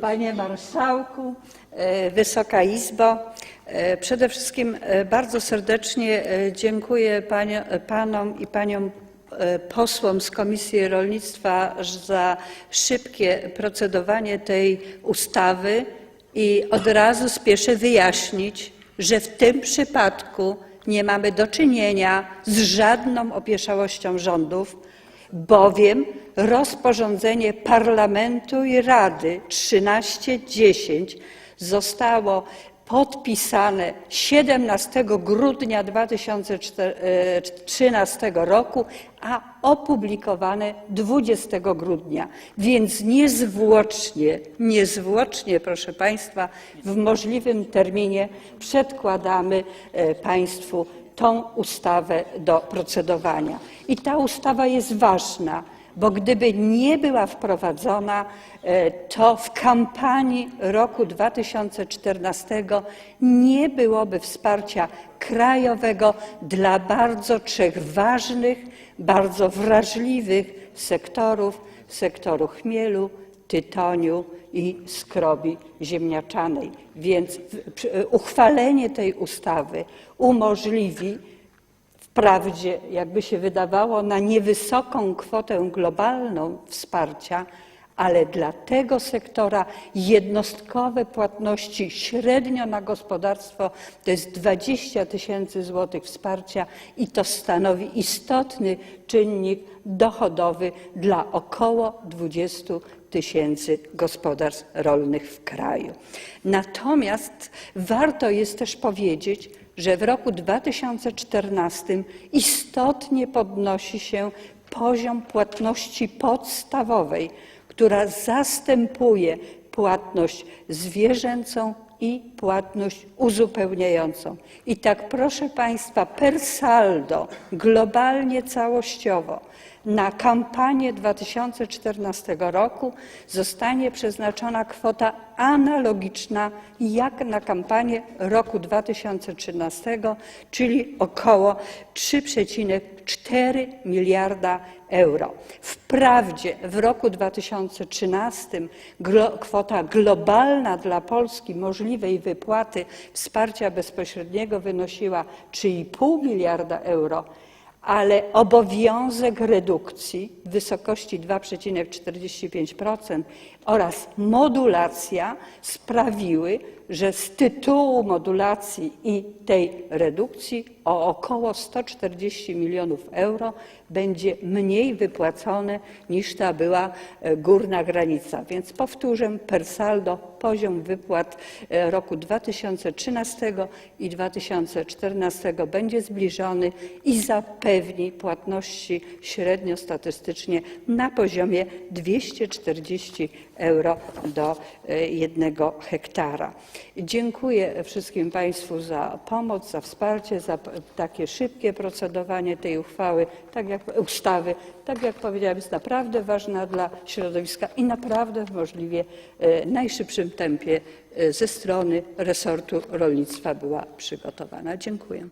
Panie Marszałku, e, Wysoka Izbo, e, przede wszystkim e, bardzo serdecznie dziękuję panom i paniom posłom z Komisji Rolnictwa za szybkie procedowanie tej ustawy i od razu spieszę wyjaśnić, że w tym przypadku nie mamy do czynienia z żadną opieszałością rządów, bowiem rozporządzenie Parlamentu i Rady 1310 zostało podpisane 17 grudnia 2013 roku, a opublikowane 20 grudnia. Więc niezwłocznie, niezwłocznie, proszę Państwa, w możliwym terminie przedkładamy e, Państwu tą ustawę do procedowania. I ta ustawa jest ważna, bo gdyby nie była wprowadzona, e, to w kampanii roku 2014 nie byłoby wsparcia krajowego dla bardzo trzech ważnych, bardzo wrażliwych sektorów sektoru chmielu, tytoniu i skrobi ziemniaczanej. Więc uchwalenie tej ustawy umożliwi wprawdzie, jakby się wydawało, na niewysoką kwotę globalną wsparcia, ale dla tego sektora jednostkowe płatności średnio na gospodarstwo to jest 20 tysięcy złotych wsparcia i to stanowi istotny czynnik dochodowy dla około 20 tysięcy gospodarstw rolnych w kraju. Natomiast warto jest też powiedzieć, że w roku 2014 istotnie podnosi się poziom płatności podstawowej, która zastępuje płatność zwierzęcą i płatność uzupełniającą. I tak, proszę Państwa, per saldo, globalnie całościowo, na kampanię 2014 roku zostanie przeznaczona kwota analogiczna jak na kampanię roku 2013, czyli około 3,4 miliarda euro. Wprawdzie w roku 2013 glo, kwota globalna dla Polski możliwej wypłaty wsparcia bezpośredniego wynosiła 3,5 miliarda euro, ale obowiązek redukcji w wysokości 2,45% oraz modulacja sprawiły, że z tytułu modulacji i tej redukcji o około 140 milionów euro będzie mniej wypłacone niż ta była e, górna granica. Więc powtórzę, per saldo poziom wypłat e, roku 2013 i 2014 będzie zbliżony i zapewni płatności średnio statystycznie na poziomie 240 euro do e, jednego hektara. Dziękuję wszystkim Państwu za pomoc, za wsparcie, za takie szybkie procedowanie tej uchwały, tak jak ustawy. Tak jak powiedziałam, jest naprawdę ważna dla środowiska i naprawdę w możliwie e, najszybszym tempie e, ze strony resortu rolnictwa była przygotowana. Dziękuję.